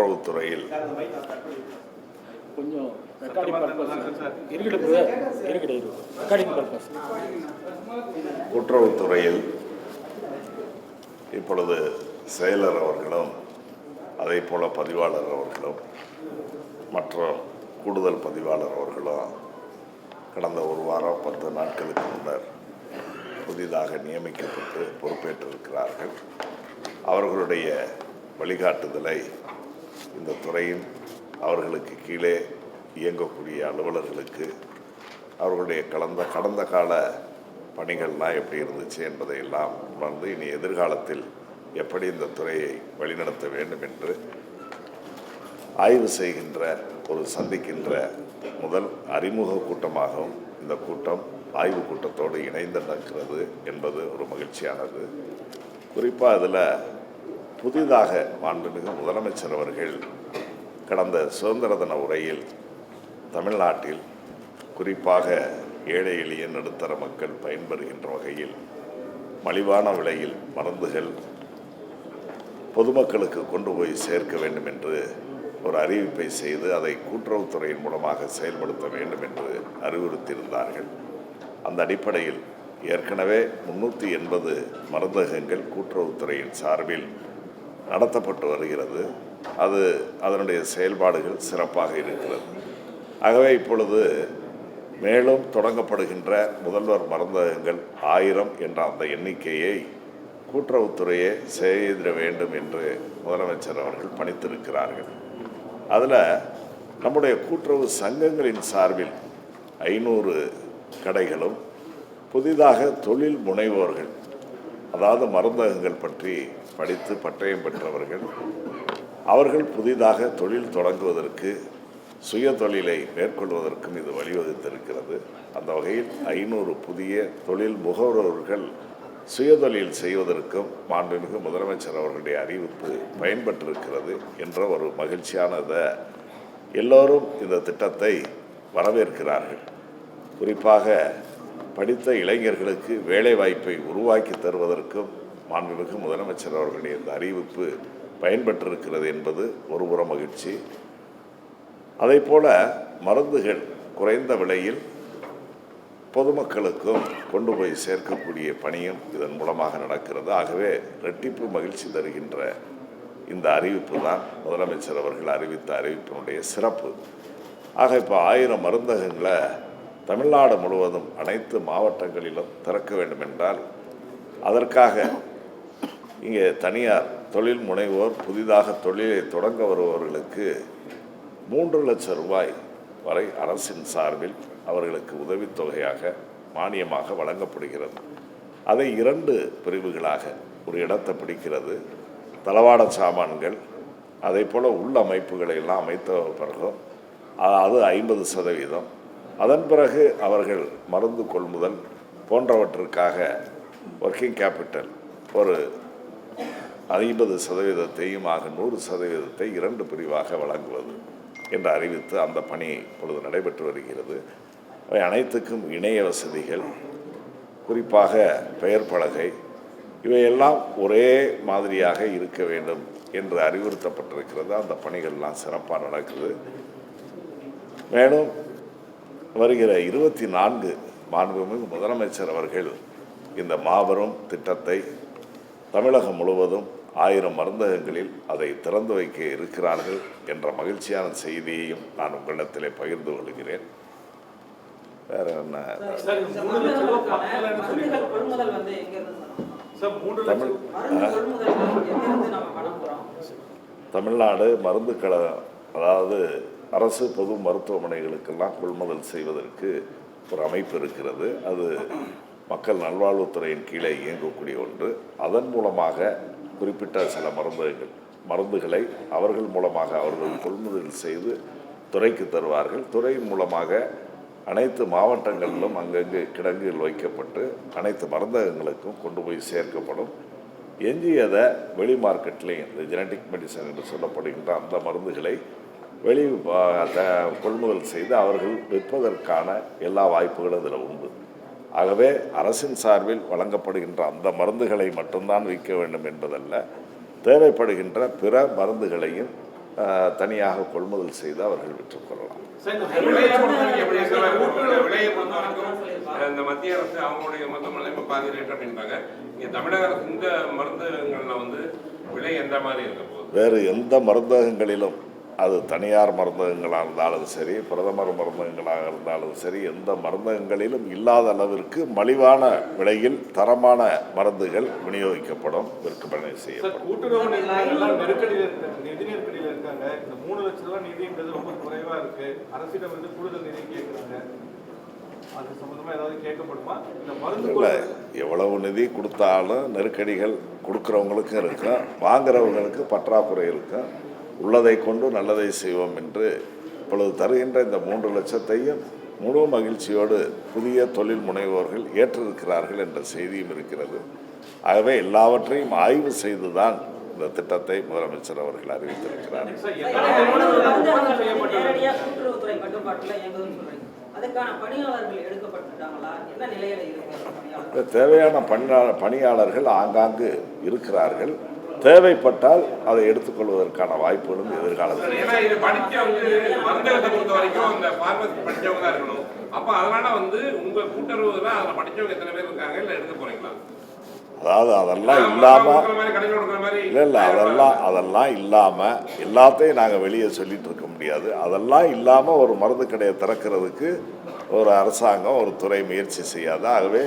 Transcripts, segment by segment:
கூட்டுறவுத்துறையில் கொஞ்சம் கூட்டுறவுத்துறையில் இப்பொழுது செயலர் அவர்களும் அதே போல பதிவாளர் அவர்களும் மற்றும் கூடுதல் பதிவாளர் அவர்களும் கடந்த ஒரு வாரம் பத்து நாட்களுக்கு முன்னர் புதிதாக நியமிக்கப்பட்டு பொறுப்பேற்றிருக்கிறார்கள். அவர்களுடைய வழிகாட்டுதலை இந்த துறையின் அவர்களுக்கு கீழே இயங்கக்கூடிய அலுவலர்களுக்கு அவர்களுடைய கலந்த கடந்த கால பணிகள்லாம் எப்படி இருந்துச்சு என்பதை எல்லாம் உணர்ந்து இனி எதிர்காலத்தில் எப்படி இந்த துறையை வழிநடத்த வேண்டும் என்று ஆய்வு செய்கின்ற ஒரு சந்திக்கின்ற முதல் அறிமுக கூட்டமாகவும் இந்த கூட்டம் ஆய்வு கூட்டத்தோடு இணைந்து நடக்கிறது என்பது ஒரு மகிழ்ச்சியானது. குறிப்பாக அதில் புதிதாக மாண்புமிகு முதலமைச்சர் அவர்கள் கடந்த சுதந்திர தின உரையில் தமிழ்நாட்டில் குறிப்பாக ஏழை எளிய நடுத்தர மக்கள் பயன்பெறுகின்ற வகையில் மலிவான விலையில் மருந்துகள் பொதுமக்களுக்கு கொண்டு போய் சேர்க்க வேண்டும் என்று ஒரு அறிவிப்பை செய்து அதை கூட்டுறவுத்துறையின் மூலமாக செயல்படுத்த வேண்டும் என்று அறிவுறுத்தியிருந்தார்கள். அந்த அடிப்படையில் ஏற்கனவே முன்னூற்றி எண்பது மருந்தகங்கள் கூட்டுறவுத்துறையின் சார்பில் நடத்தப்பட்டு வருகிறது. அது அதனுடைய செயல்பாடுகள் சிறப்பாக இருக்கிறது. ஆகவே இப்பொழுது மேலும் தொடங்கப்படுகின்ற முதல்வர் மருந்தகங்கள் ஆயிரம் என்ற அந்த எண்ணிக்கையை கூட்டுறவுத்துறையே செய்திட வேண்டும் என்று முதலமைச்சர் அவர்கள் பணித்திருக்கிறார்கள். அதில் நம்முடைய கூட்டுறவு சங்கங்களின் சார்பில் ஐநூறு கடைகளும் புதிதாக தொழில் முனைவோர்கள் அதாவது மருந்தகங்கள் பற்றி படித்து பட்டயம் பெற்றவர்கள் அவர்கள் புதிதாக தொழில் தொடங்குவதற்கு சுய தொழிலை மேற்கொள்வதற்கும் இது வழிவகுத்திருக்கிறது. அந்த வகையில் ஐநூறு புதிய தொழில் முகவர்கள் சுயதொழில் செய்வதற்கும் மாண்புமிகு முதலமைச்சர் அவர்களுடைய அறிவிப்பு பயன்பட்டிருக்கிறது என்ற ஒரு மகிழ்ச்சியானதை எல்லோரும் இந்த திட்டத்தை வரவேற்கிறார்கள். குறிப்பாக படித்த இளைஞர்களுக்கு வேலைவாய்ப்பை உருவாக்கி தருவதற்கும் மாண்புமிகு முதலமைச்சர் அவர்களுடைய இந்த அறிவிப்பு பயன்பட்டிருக்கிறது என்பது ஒருபுற மகிழ்ச்சி. அதே போல மருந்துகள் குறைந்த விலையில் பொதுமக்களுக்கும் கொண்டு போய் சேர்க்கக்கூடிய பணியும் இதன் மூலமாக நடக்கிறது. ஆகவே ரெட்டிப்பு மகிழ்ச்சி தருகின்ற இந்த அறிவிப்பு தான் முதலமைச்சர் அவர்கள் அறிவித்த அறிவிப்பினுடைய சிறப்பு. ஆக இப்போ ஆயிரம் மருந்தகங்களை தமிழ்நாடு முழுவதும் அனைத்து மாவட்டங்களிலும் திறக்க வேண்டும் என்றால் அதற்காக இங்கே தனியார் தொழில் முனைவோர் புதிதாக தொழிலை தொடங்க வருபவர்களுக்கு மூன்று லட்சம் ரூபாய் வரை அரசின் சார்பில் அவர்களுக்கு உதவித்தொகையாக மானியமாக வழங்கப்படுகிறது. அதை இரண்டு பிரிவுகளாக ஒரு இடத்தை பிடிக்கிறது. தளவாட சாமான்கள் அதே போல் உள்ளமைப்புகளை எல்லாம் அமைத்த பிறகும் அது ஐம்பது சதவீதம். அதன் பிறகு அவர்கள் மருந்து கொள்முதல் போன்றவற்றிற்காக ஒர்க்கிங் கேபிட்டல் ஒரு ஐம்பது சதவீதத்தையும் ஆக நூறு சதவீதத்தை இரண்டு பிரிவாக வழங்குவது என்று அறிவித்து அந்த பணி இப்பொழுது நடைபெற்று வருகிறது. அவை அனைத்துக்கும் இணைய வசதிகள் குறிப்பாக பெயர் பலகை இவையெல்லாம் ஒரே மாதிரியாக இருக்க வேண்டும் என்று அறிவுறுத்தப்பட்டிருக்கிறது. அந்த பணிகள்லாம் சிறப்பாக நடக்குது. மேலும் வருகிற இருபத்தி நான்கு மாண்புமிகு முதலமைச்சர் அவர்கள் இந்த மாபெரும் திட்டத்தை தமிழகம் முழுவதும் ஆயிரம் மருந்தகங்களில் அதை திறந்து வைக்க இருக்கிறார்கள் என்ற மகிழ்ச்சியான செய்தியையும் நான் உங்களிடத்திலே பகிர்ந்து கொள்கிறேன். வேற என்ன? தமிழ் தமிழ்நாடு மருந்து கழ அதாவது அரசு பொது மருத்துவமனைகளுக்கெல்லாம் கொள்முதல் செய்வதற்கு ஒரு அமைப்பு இருக்கிறது. அது மக்கள் நல்வாழ்வுத்துறையின் கீழே இயங்கக்கூடிய ஒன்று. அதன் மூலமாக குறிப்பிட்ட சில மருந்துகள் மருந்துகளை அவர்கள் மூலமாக அவர்கள் கொள்முதல் செய்து துறைக்கு தருவார்கள். துறை மூலமாக அனைத்து மாவட்டங்களிலும் அங்கங்கு கிடங்குகள் வைக்கப்பட்டு அனைத்து மருந்தகங்களுக்கும் கொண்டு போய் சேர்க்கப்படும். எஞ்சியதை வெளி மார்க்கெட்லேயும் இந்த ஜெனட்டிக் மெடிசன் என்று சொல்லப்படுகின்ற அந்த மருந்துகளை வெளி கொள்முதல் செய்து அவர்கள் விற்பதற்கான எல்லா வாய்ப்புகளும் இதில் உண்டு. ஆகவே அரசின் சார்பில் வழங்கப்படுகின்ற அந்த மருந்துகளை மட்டும்தான் விற்க வேண்டும் என்பதல்ல தேவைப்படுகின்ற பிற மருந்துகளையும் தனியாக கொள்முதல் செய்து அவர்கள் விற்றுக்கொள்ளலாம் இந்த மத்திய அரசு அவங்களுடைய மொத்த மலைப்பு பாதி ரேட் அப்படின்றாங்க இங்க தமிழக அரசு இந்த மருந்துகள்ல வந்து விலை எந்த மாதிரி இருக்க போகுது? வேறு எந்த மருந்தகங்களிலும் அது தனியார் மருந்தகங்களாக இருந்தாலும் சரி பிரதமர் மருந்தகங்களாக இருந்தாலும் சரி எந்த மருந்தகங்களிலும் இல்லாத அளவிற்கு மலிவான விலையில் தரமான மருந்துகள் விநியோகிக்கப்படும் விற்பனை செய்யப்படும். இல்லை எவ்வளவு நிதி கொடுத்தாலும் நெருக்கடிகள் கொடுக்குறவங்களுக்கும் இருக்கும் வாங்குறவங்களுக்கு பற்றாக்குறை இருக்கும். உள்ளதை கொண்டு நல்லதை செய்வோம் என்று இப்பொழுது தருகின்ற இந்த மூன்று லட்சத்தையும் முழு மகிழ்ச்சியோடு புதிய தொழில் முனைவோர்கள் ஏற்றிருக்கிறார்கள் என்ற செய்தியும் இருக்கிறது. ஆகவே எல்லாவற்றையும் ஆய்வு செய்துதான் இந்த திட்டத்தை முதலமைச்சர் அவர்கள் அறிவித்திருக்கிறார். தேவையான பணியாளர் பணியாளர்கள் ஆங்காங்கு இருக்கிறார்கள். தேவைப்பட்டால் அதை எடுத்துக்கொள்வதற்கான வாய்ப்புகளும் எதிர்காலத்தில் அதாவது அதெல்லாம் இல்லாமல் இல்லை இல்லை அதெல்லாம் அதெல்லாம் இல்லாமல் எல்லாத்தையும் நாங்கள் வெளியே சொல்லிட்டு இருக்க முடியாது. அதெல்லாம் இல்லாமல் ஒரு மருந்து கடையை திறக்கிறதுக்கு ஒரு அரசாங்கம் ஒரு துறை முயற்சி செய்யாது. ஆகவே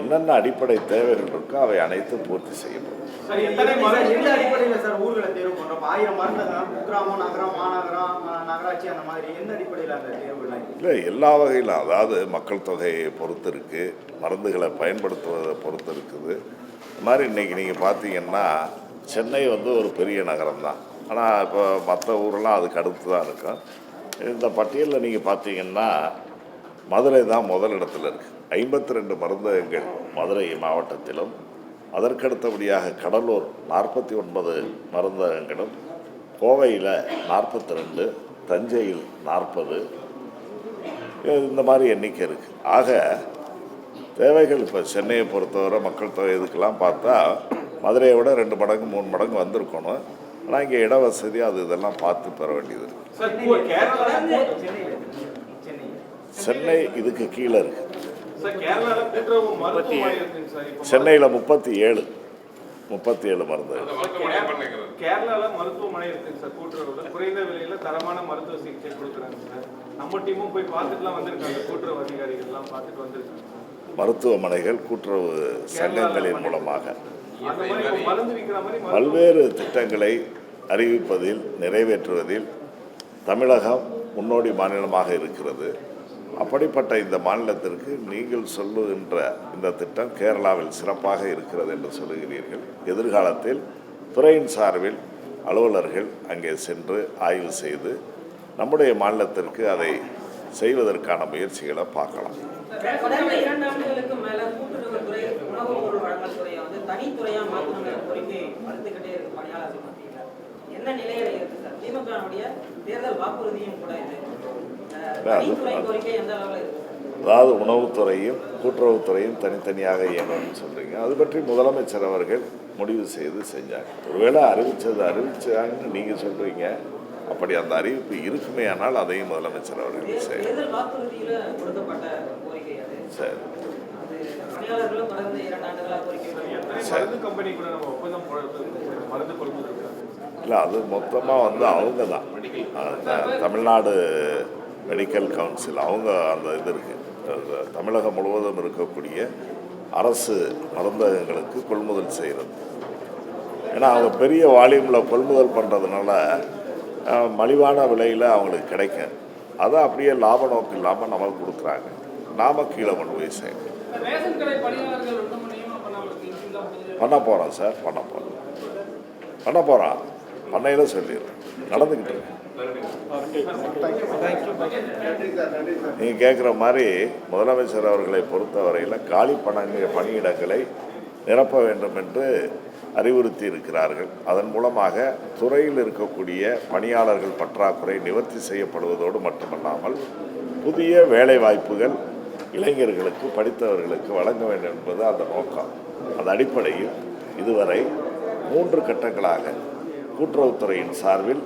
என்னென்ன அடிப்படை தேவைகள் இருக்கோ அவை அனைத்தும் பூர்த்தி செய்யப்படும். சார் எத்தனை சார், மருந்து எந்த அடிப்படையில் சார் ஊர்களை தேர்வு பண்றோம்? இப்ப ஆயிரம் மருந்தகம் குக்கிராமம் நகரம் மாநகரம் ம- நகராட்சி அந்த மாதிரி எந்த அடிப்படையில் அந்த தேர்வுலாம் இருக்கு? இல்லை எல்லா வகையிலும் அதாவது மக்கள் தொகையை பொறுத்து இருக்கு மருந்துகளை பயன்படுத்துவதை பொறுத்து இருக்குது. இந்த மாதிரி இன்றைக்கி நீங்கள் பார்த்தீங்கன்னா சென்னை வந்து ஒரு பெரிய நகரம் தான் ஆனால் இப்போ மற்ற ஊரெல்லாம் அதுக்கு அடுத்து தான் இருக்கும். இந்த பட்டியலில் நீங்கள் பார்த்தீங்கன்னா மதுரை தான் முதல் இடத்துல இருக்குது ஐம்பத்தி ரெண்டு மருந்தகங்கள் மதுரை மாவட்டத்திலும் அதற்கடுத்தபடியாக கடலூர் நாற்பத்தி ஒன்பது மருந்தகங்களும் கோவையில் நாற்பத்தி ரெண்டு தஞ்சையில் நாற்பது இந்த மாதிரி எண்ணிக்கை இருக்குது ஆக தேவைகள் இப்போ சென்னையை பொறுத்தவரை மக்கள் தொகை இதுக்கெல்லாம் பார்த்தா மதுரையை விட ரெண்டு மடங்கு மூணு மடங்கு வந்திருக்கணும். ஆனால் இங்கே இட வசதி அது இதெல்லாம் பார்த்து பெற வேண்டியது இருக்கு. சார் கூ- கேரளால சென்னையில் சென்னை சென்னை இதுக்கு கீழே இருக்குது சென்னையில் முப்பத்தி ஏழு. முப்பத்தி ஏழு மருந்து. அந்த மருத்துவமனை இருக்குங்க சார் கூட்டுறவுல குறைந்த விலையில தரமான மருத்துவ சிகிச்சை கொடுக்குறாங்க சார். நம்ம டீமும் போய் பார்த்துட்டுலாம் வந்திருக்காங்க கூட்டுறவு அதிகாரிகள்லாம் பார்த்துட்டு வந்திருக்காங்க மருத்துவமனைகள் கூட்டுறவு சங்கங்களின் மூலமாக. பல்வேறு திட்டங்களை அறிவிப்பதில் நிறைவேற்றுவதில் தமிழகம் முன்னோடி மாநிலமாக இருக்கிறது. அப்படிப்பட்ட இந்த மாநிலத்திற்கு நீங்கள் சொல்லுகின்ற இந்த திட்டம் கேரளாவில் சிறப்பாக இருக்கிறது என்று சொல்லுகிறீர்கள். எதிர்காலத்தில் துறையின் சார்பில் அலுவலர்கள் அங்கே சென்று ஆய்வு செய்து நம்முடைய மாநிலத்திற்கு அதை செய்வதற்கான முயற்சிகளை பார்க்கலாம். என்ன நிலையில இருக்கு சார்? திமுகவுடைய தேர்தல் வாக்குறுதியும் கூட இது. அதாவது உணவுத்துறையும் கூட்டுறவுத்துறையும் தனித்தனியாக இயங்கணும்னு சொல்கிறீங்க அது பற்றி முதலமைச்சர் அவர்கள் முடிவு செய்து செஞ்சாங்க. ஒருவேளை அறிவித்தது அறிவிச்சாங்கன்னு நீங்கள் சொல்கிறீங்க அப்படி அந்த அறிவிப்பு இருக்குமே ஆனால் அதையும் முதலமைச்சர் அவர்கள் தே- செய்ய தேர்தல் வாக்குறுதியில கொடுக்கப்பட்ட கோரிக்கை அது. சரி. அது இல்லை அது மொத்தமாக வந்து அவங்க தான் தமிழ்நாடு மெடிக்கல் கவுன்சில் அவங்க அந்த இது இருக்குது தமிழகம் முழுவதும் இருக்கக்கூடிய அரசு மருந்தகங்களுக்கு கொள்முதல் செய்கிறது ஏன்னா அவங்க பெரிய வால்யூமில் கொள்முதல் பண்ணுறதுனால மலிவான விலையில் அவங்களுக்கு கிடைக்கும். அதை அப்படியே லாப நோக்கு இல்லாமல் நமக்கு கொடுக்குறாங்க. நாம் கீழே கொண்டு போய் சேர்க்கணும். பண்ண போகிறோம் சார் பண்ண போகிறோம் பண்ண போகிறான் பண்ணையில் சொல்லிடுறேன். நடந்துக்கிட்டு இருக்கேன் நீங்கள் கேட்குற மாதிரி முதலமைச்சர் அவர்களை பொறுத்தவரையில் காலி பணங்க பணியிடங்களை நிரப்ப வேண்டும் என்று அறிவுறுத்தி இருக்கிறார்கள். அதன் மூலமாக துறையில் இருக்கக்கூடிய பணியாளர்கள் பற்றாக்குறை நிவர்த்தி செய்யப்படுவதோடு மட்டுமல்லாமல் புதிய வேலை வாய்ப்புகள் இளைஞர்களுக்கு படித்தவர்களுக்கு வழங்க வேண்டும் என்பது அந்த நோக்கம். அந்த அடிப்படையில் இதுவரை மூன்று கட்டங்களாக கூட்டுறவுத்துறையின் சார்பில்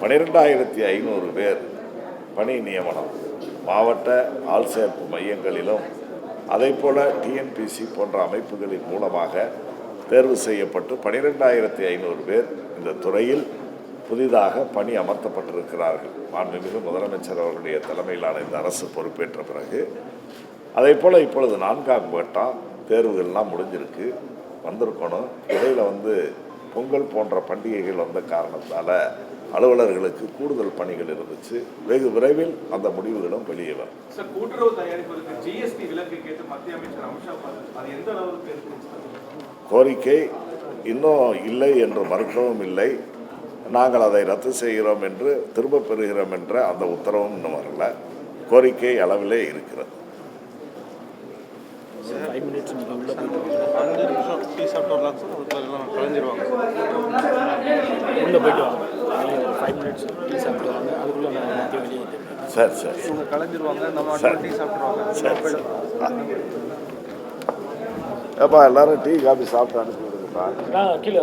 பனிரெண்டாயிரத்தி ஐநூறு பேர் பணி நியமனம் மாவட்ட ஆள் சேர்ப்பு மையங்களிலும் அதேபோல டிஎன்பிசி போன்ற அமைப்புகளின் மூலமாக தேர்வு செய்யப்பட்டு பனிரெண்டாயிரத்தி ஐநூறு பேர் இந்த துறையில் புதிதாக பணி அமர்த்தப்பட்டிருக்கிறார்கள். மாண்புமிகு முதலமைச்சர் அவர்களுடைய தலைமையிலான இந்த அரசு பொறுப்பேற்ற பிறகு அதே போல் இப்பொழுது நான்காம் வட்டம் தேர்வுகள்லாம் முடிஞ்சிருக்கு. வந்திருக்கணும். இடையில் வந்து பொங்கல் போன்ற பண்டிகைகள் வந்த காரணத்தால் அலுவலர்களுக்கு கூடுதல் பணிகள் இருந்துச்சு. வெகு விரைவில் அந்த முடிவுகளும் வெளியே வரும். சார் கூட்டுறவு தயாரிப்பதற்கு ஜிஎஸ்டி விலக்கு கேட்டு மத்திய அமைச்சர் அமித்ஷா பண்ணாரு. அது எந்த அளவுக்கு இருக்கு கோரிக்கை இன்னும் இல்லை என்று மறுக்கவும் இல்லை. நாங்கள் அதை ரத்து செய்கிறோம் என்று திரும்ப பெறுகிறோம் என்ற அந்த உத்தரவும் இன்னும் வரல. கோரிக்கை அளவிலே இருக்கிறது. உள்ளே போயிட்டு வாங்க. ஒரு ஃபைவ் மினிட்ஸ் டீ சாப்பிட்டு வாங்க அதுக்குள்ளே நான் மதியம் வெளியே. சரி சரி. இவங்க கலைஞ்சிருவாங்க நம்ம. டீ சாப்பிட்டுருவாங்க. சரி ஏப்பா எல்லாரும் டீ காபி சாப்பிட்டு அனுப்பி விடுங்கப்பா. கீழே